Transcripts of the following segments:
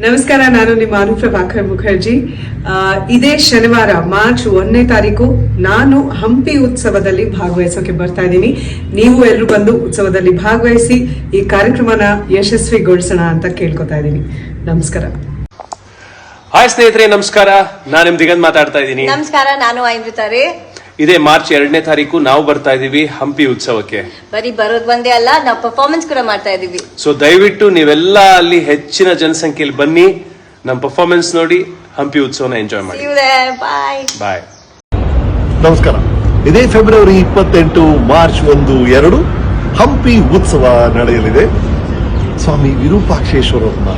ನಮಸ್ಕಾರ ನಾನು ನಿಮ್ಮ ಅನುಪ್ರ ಭಾಕರ್ ಮುಖರ್ಜಿ. ಆ, ಇದೇ ಶನಿವಾರ ಮಾರ್ಚ್ ಒಂದನೇ ತಾರೀಕು ನಾನು ಹಂಪಿ ಉತ್ಸವದಲ್ಲಿ ಭಾಗವಹಿಸೋಕೆ ಬರ್ತಾ ಇದ್ದೀನಿ. ನೀವು ಎಲ್ಲರೂ ಬಂದು ಉತ್ಸವದಲ್ಲಿ ಭಾಗವಹಿಸಿ ಈ ಕಾರ್ಯಕ್ರಮನ ಯಶಸ್ವಿಗೊಳಿಸೋಣ ಅಂತ ಕೇಳ್ಕೊತಾ ಇದ್ದೀನಿ. ನಮಸ್ಕಾರ. ಹಾಯ್ ಸ್ನೇಹಿತರೆ ನಮಸ್ಕಾರ. ನಾನು ನಿಮ್ ದಿಗಂತ್ ಮಾತಾಡ್ತಾ ಇದ್ದೀನಿ. ನಮಸ್ಕಾರ ನಾನು ಐಮೃತ ರೀ. ಇದೇ ಮಾರ್ಚ್ ಎರಡನೇ ತಾರೀಕು ನಾವು ಬರ್ತಾ ಇದೀವಿ ಹಂಪಿ ಉತ್ಸವಕ್ಕೆ. ಬರೀ ಬರೋದ್ ಒಂದೇ ಅಲ್ಲ ನಾವು ಪರ್ಫಾರ್ಮೆನ್ಸ್ ಕೂಡ ಮಾಡ್ತಾ ಇದೀವಿ ಸೊ ದಯವಿಟ್ಟು ನೀವೆಲ್ಲ ಅಲ್ಲಿ ಹೆಚ್ಚಿನ ಜನಸಂಖ್ಯೆಯಲ್ಲಿ ಬನ್ನಿ ನಮ್ಮ ಪರ್ಫಾರ್ಮೆನ್ಸ್ ನೋಡಿ ಹಂಪಿ ಉತ್ಸವನ ಎಂಜಾಯ್ ಮಾಡಿ. ಬಾಯ್ ಬಾಯ್ ನಮಸ್ಕಾರ. ಇದೇ ಫೆಬ್ರವರಿ ಇಪ್ಪತ್ತೆಂಟು ಮಾರ್ಚ್ ಒಂದು ಎರಡು ಹಂಪಿ ಉತ್ಸವ ನಡೆಯಲಿದೆ. ಸ್ವಾಮಿ ವಿರೂಪಾಕ್ಷೇಶ್ವರರನ್ನ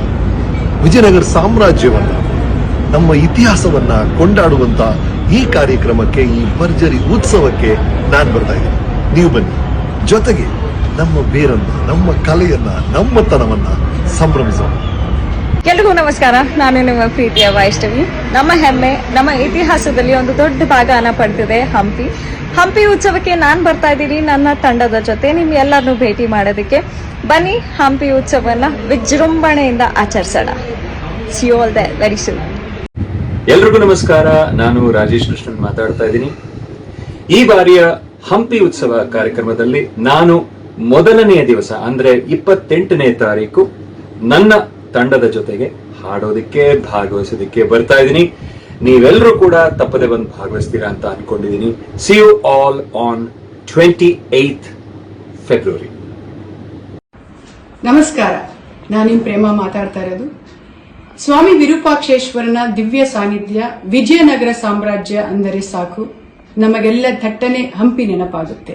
ವಿಜಯನಗರ ಸಾಮ್ರಾಜ್ಯವನ್ನ ನಮ್ಮ ಇತಿಹಾಸವನ್ನ ಕೊಂಡಾಡುವಂತ ಈ ಕಾರ್ಯಕ್ರಮಕ್ಕೆ, ಈ ಭರ್ಜರಿ ಉತ್ಸವಕ್ಕೆ ನಾನು ಬರ್ತಾ ಇದ್ದೀನಿ. ನೀವು ಬನ್ನಿ. ಜೊತೆಗೆ ನಮ್ಮ ಬೇರನ್ನ, ನಮ್ಮ ಕಲೆಯನ್ನ ನಮ್ಮತನವನ್ನ ಸಂಭ್ರಮಿಸೋಣ. ಎಲ್ರಿಗೂ ನಮಸ್ಕಾರ. ನಾನು ನಿಮ್ಮ ಪ್ರೀತಿಯ ವೈಷ್ಣವಿ. ನಮ್ಮ ಹೆಮ್ಮೆ, ನಮ್ಮ ಇತಿಹಾಸದಲ್ಲಿ ಒಂದು ದೊಡ್ಡ ಭಾಗನ ಪಡೆದಿದೆ ಹಂಪಿ. ಹಂಪಿ ಉತ್ಸವಕ್ಕೆ ನಾನು ಬರ್ತಾ ಇದ್ದೀನಿ. ನನ್ನ ತಂಡದ ಜೊತೆ ನಿಮ್ ಎಲ್ಲರನ್ನೂ ಭೇಟಿ ಮಾಡೋದಕ್ಕೆ. ಬನ್ನಿ, ಹಂಪಿ ಉತ್ಸವನ ವಿಜೃಂಭಣೆಯಿಂದ ಆಚರಿಸೋಣ. See all the very soon ಎಲ್ರಿಗೂ ನಮಸ್ಕಾರ. ನಾನು ರಾಜೇಶ್ ಕೃಷ್ಣನ್ ಮಾತಾಡ್ತಾ ಇದ್ದೀನಿ. ಈ ಬಾರಿಯ ಹಂಪಿ ಉತ್ಸವ ಕಾರ್ಯಕ್ರಮದಲ್ಲಿ ನಾನು ಮೊದಲನೆಯ ದಿವಸ, ಅಂದ್ರೆ ಇಪ್ಪತ್ತೆಂಟನೇ ತಾರೀಕು, ನನ್ನ ತಂಡದ ಜೊತೆಗೆ ಹಾಡೋದಿಕ್ಕೆ, ಭಾಗವಹಿಸೋದಿಕ್ಕೆ ಬರ್ತಾ ಇದ್ದೀನಿ. ನೀವೆಲ್ಲರೂ ಕೂಡ ತಪ್ಪದೆ ಬಂದು ಭಾಗವಹಿಸ್ತೀರಾ ಅಂತ ಅನ್ಕೊಂಡಿದ್ದೀನಿ. See you all on twenty eight February ನಮಸ್ಕಾರ. ನಾನು ಪ್ರೇಮ ಮಾತಾಡ್ತಾ ಇರೋದು ಸ್ವಾಮಿ ವಿರೂಪಾಕ್ಷೇಶ್ವರನ ದಿವ್ಯ ಸಾನ್ನಿಧ್ಯ ವಿಜಯನಗರ ಸಾಮ್ರಾಜ್ಯ ಅಂದರೆ ಸಾಕು. ನಮಗೆಲ್ಲ ಥಟ್ಟನೆ ಹಂಪಿ ನೆನಪಾಗುತ್ತೆ.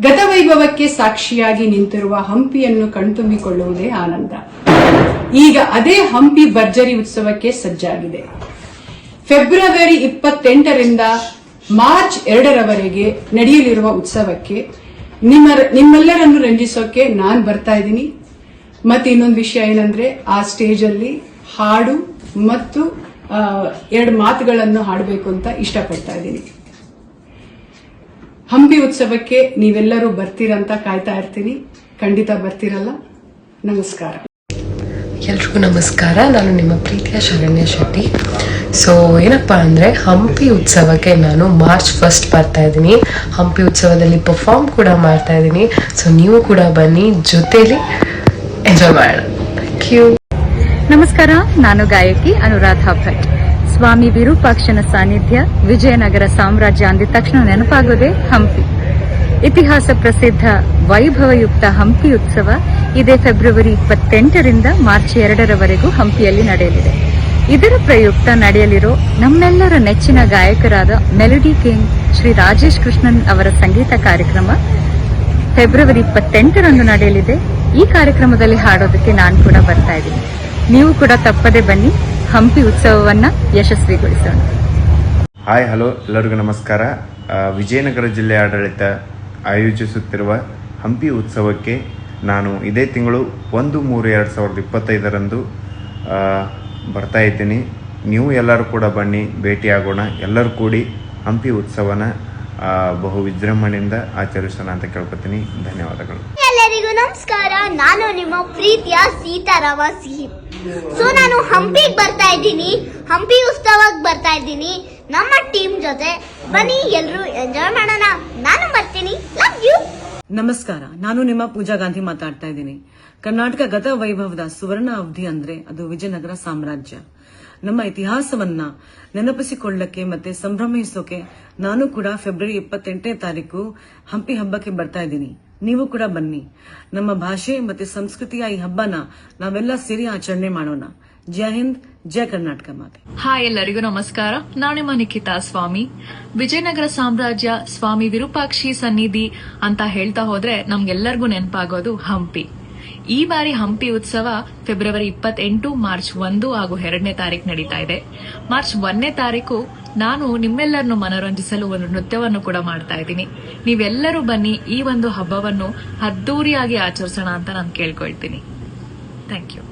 ಗತವೈಭವಕ್ಕೆ ಸಾಕ್ಷಿಯಾಗಿ ನಿಂತಿರುವ ಹಂಪಿಯನ್ನು ಕಣ್ತುಂಬಿಕೊಳ್ಳುವುದೇ ಆನಂದ. ಈಗ ಅದೇ ಹಂಪಿ ಭರ್ಜರಿ ಉತ್ಸವಕ್ಕೆ ಸಜ್ಜಾಗಿದೆ. ಫೆಬ್ರವರಿ ಇಪ್ಪತ್ತೆಂಟರಿಂದ ಮಾರ್ಚ್ ಎರಡರವರೆಗೆ ನಡೆಯಲಿರುವ ಉತ್ಸವಕ್ಕೆ ನಿಮ್ಮ ನಿಮ್ಮೆಲ್ಲರನ್ನು ರಂಜಿಸೋಕೆ ನಾನು ಬರ್ತಾ ಇದ್ದೀನಿ. ಮತ್ತೆ ಇನ್ನೊಂದು ವಿಷಯ ಏನಂದ್ರೆ, ಆ ಸ್ಟೇಜ್ ಅಲ್ಲಿ ಹಾಡು ಮತ್ತು ಎರಡು ಮಾತುಗಳನ್ನು ಹಾಡಬೇಕು ಅಂತ ಇಷ್ಟಪಡ್ತಾ ಇದ್ದೀನಿ. ಹಂಪಿ ಉತ್ಸವಕ್ಕೆ ನೀವೆಲ್ಲರೂ ಬರ್ತೀರಂತ ಕಾಯ್ತಾ ಇರ್ತೀನಿ. ಖಂಡಿತ ಬರ್ತೀರಲ್ಲ. ನಮಸ್ಕಾರ. ಎಲ್ರಿಗೂ ನಮಸ್ಕಾರ. ನಾನು ನಿಮ್ಮ ಪ್ರೀತಿಯ ಶರಣ್ಯ ಶೆಟ್ಟಿ. ಸೊ ಏನಪ್ಪ ಅಂದರೆ, ಹಂಪಿ ಉತ್ಸವಕ್ಕೆ ನಾನು ಮಾರ್ಚ್ ಫಸ್ಟ್ ಬರ್ತಾ ಇದ್ದೀನಿ. ಹಂಪಿ ಉತ್ಸವದಲ್ಲಿ ಪರ್ಫಾರ್ಮ್ ಕೂಡ ಮಾಡ್ತಾ ಇದ್ದೀನಿ. ಸೊ ನೀವು ಕೂಡ ಬನ್ನಿ. ಜೊತೇಲಿ ಎಂಜಾಯ್ ಮಾಡೋಣ. ಥ್ಯಾಂಕ್ ಯು ನಮಸ್ಕಾರ, ನಾನು ಗಾಯಕಿ ಅನುರಾಧ ಭಟ್. ಸ್ವಾಮಿ ವಿರೂಪಾಕ್ಷನ ಸಾನ್ನಿಧ್ಯ, ವಿಜಯನಗರ ಸಾಮ್ರಾಜ್ಯ ಅಂದಿದ ತಕ್ಷಣ ನೆನಪಾಗೋದೇ ಹಂಪಿ. ಇತಿಹಾಸ ಪ್ರಸಿದ್ಧ ವೈಭವಯುಕ್ತ ಹಂಪಿ ಉತ್ಸವ ಇದೇ ಫೆಬ್ರವರಿ ಇಪ್ಪತ್ತೆಂಟರಿಂದ ಮಾರ್ಚ್ ಎರಡರವರೆಗೂ ಹಂಪಿಯಲ್ಲಿ ನಡೆಯಲಿದೆ. ಇದರ ಪ್ರಯುಕ್ತ ನಡೆಯಲಿರೋ ನಮ್ಮೆಲ್ಲರ ನೆಚ್ಚಿನ ಗಾಯಕರಾದ ಮೆಲಡಿ ಕಿಂಗ್ ಶ್ರೀ ರಾಜೇಶ್ ಕೃಷ್ಣನ್ ಅವರ ಸಂಗೀತ ಕಾರ್ಯಕ್ರಮ ಫೆಬ್ರವರಿ ಇಪ್ಪತ್ತೆಂಟರಂದು ನಡೆಯಲಿದೆ. ಈ ಕಾರ್ಯಕ್ರಮದಲ್ಲಿ ಹಾಡೋದಕ್ಕೆ ನಾನು ಕೂಡ ಬರ್ತಾ ಇದ್ದೀನಿ. ನೀವು ಕೂಡ ತಪ್ಪದೆ ಬನ್ನಿ. ಹಂಪಿ ಉತ್ಸವವನ್ನ ಯಶಸ್ವಿಗೊಳಿಸೋಣ. ಹಾಯ್ ಹಲೋ ಎಲ್ಲರಿಗೂ ನಮಸ್ಕಾರ. ವಿಜಯನಗರ ಜಿಲ್ಲೆ ಆಡಳಿತ ಆಯೋಜಿಸುತ್ತಿರುವ ಹಂಪಿ ಉತ್ಸವಕ್ಕೆ ನಾನು ಇದೇ ತಿಂಗಳು ಒಂದು ಮೂರು ಎರಡು ಸಾವಿರದ ಇಪ್ಪತ್ತೈದರಂದು ಆ, ಬರ್ತಾ ಇದ್ದೀನಿ. ನೀವು ಎಲ್ಲರೂ ಕೂಡ ಬನ್ನಿ ಭೇಟಿಯಾಗೋಣ. ಎಲ್ಲರೂ ಕೂಡಿ ಹಂಪಿ ಉತ್ಸವನ ಬಹು ವಿಜೃಂಭಣೆಯಿಂದ ಆಚರಿಸೋಣ ಅಂತ ಕೇಳ್ಕೊತೀನಿ. ಧನ್ಯವಾದಗಳು. ಎಲ್ಲರಿಗೂ ನಮಸ್ಕಾರ. ನಾನು ನಿಮ್ಮ ಪ್ರೀತಿಯ ಸೀತಾರಾಮ ಸಿಹಿ. ಸೊ ನಾನು ಹಂಪಿಗೆ ಬರ್ತಾ ಇದ್ದೀನಿ. ಹಂಪಿ ಉತ್ಸವಕ್ಕೆ ಬರ್ತಾ ಇದ್ದೀನಿ. ನಮ್ಮ ಟೀಮ್ ಜೊತೆ ಬನ್ನಿ ಎಲ್ಲರೂ ಎಂಜಾಯ್ ಮಾಡೋಣ. ನಾನು ಬರ್ತೀನಿ. ಲವ್ ಯು ನಮಸ್ಕಾರ. ನಾನು ನಿಮ್ಮ ಪೂಜಾ ಗಾಂಧಿ ಮಾತಾಡ್ತಾ ಇದ್ದೀನಿ. ಕರ್ನಾಟಕ ಗತ ವೈಭವದ ಸುವರ್ಣ ಅವಧಿ ಅಂದ್ರೆ ಅದು ವಿಜಯನಗರ ಸಾಮ್ರಾಜ್ಯ. ನಮ್ಮ ಇತಿಹಾಸವನ್ನ ನೆನಪಿಸಿಕೊಳ್ಳಕ್ಕೆ ಮತ್ತೆ ಸಂಭ್ರಮಿಸೋಕೆ ನಾನು ಕೂಡ ಫೆಬ್ರವರಿ ಇಪ್ಪತ್ತೆಂಟನೇ ತಾರೀಕು ಹಂಪಿ ಹಬ್ಬಕ್ಕೆ ಬರ್ತಾ ಇದ್ದೀನಿ. ನೀವು ಕೂಡ ಬನ್ನಿ. ನಮ್ಮ ಭಾಷೆ ಮತ್ತೆ ಸಂಸ್ಕೃತಿಯ ಈ ಹಬ್ಬನ ನಾವೆಲ್ಲ ಸೇರಿ ಆಚರಣೆ ಮಾಡೋಣ. ಜೈ ಹಿಂದ್ ಜಯ ಕರ್ನಾಟಕ ಮಾತೆ. ಹಾಯ್ ಎಲ್ಲರಿಗೂ ನಮಸ್ಕಾರ. ನಾನು ನಿಮ್ಮ ನಿಖಿತಾ ಸ್ವಾಮಿ. ವಿಜಯನಗರ ಸಾಮ್ರಾಜ್ಯ ಸ್ವಾಮಿ ವಿರೂಪಾಕ್ಷಿ ಸನ್ನಿಧಿ ಅಂತ ಹೇಳ್ತಾ ಹೋದ್ರೆ ನಮ್ಗೆಲ್ಲರಿಗೂ ನೆನಪಾಗೋದು ಹಂಪಿ. ಈ ಬಾರಿ ಹಂಪಿ ಉತ್ಸವ ಫೆಬ್ರವರಿ ಇಪ್ಪತ್ತೆಂಟು, ಮಾರ್ಚ್ ಒಂದು ಹಾಗೂ ಎರಡನೇ ತಾರೀಕು ನಡೀತಾ ಇದೆ. ಮಾರ್ಚ್ ಒಂದನೇ ತಾರೀಕು ನಾನು ನಿಮ್ಮೆಲ್ಲರನ್ನು ಮನರಂಜಿಸಲು ಒಂದು ನೃತ್ಯವನ್ನು ಕೂಡ ಮಾಡ್ತಾ ಇದ್ದೀನಿ. ನೀವೆಲ್ಲರೂ ಬನ್ನಿ ಈ ಒಂದು ಹಬ್ಬವನ್ನು ಅದ್ದೂರಿಯಾಗಿ ಆಚರಿಸೋಣ ಅಂತ ನಾನು ಕೇಳ್ಕೊಳ್ತೀನಿ. Thank you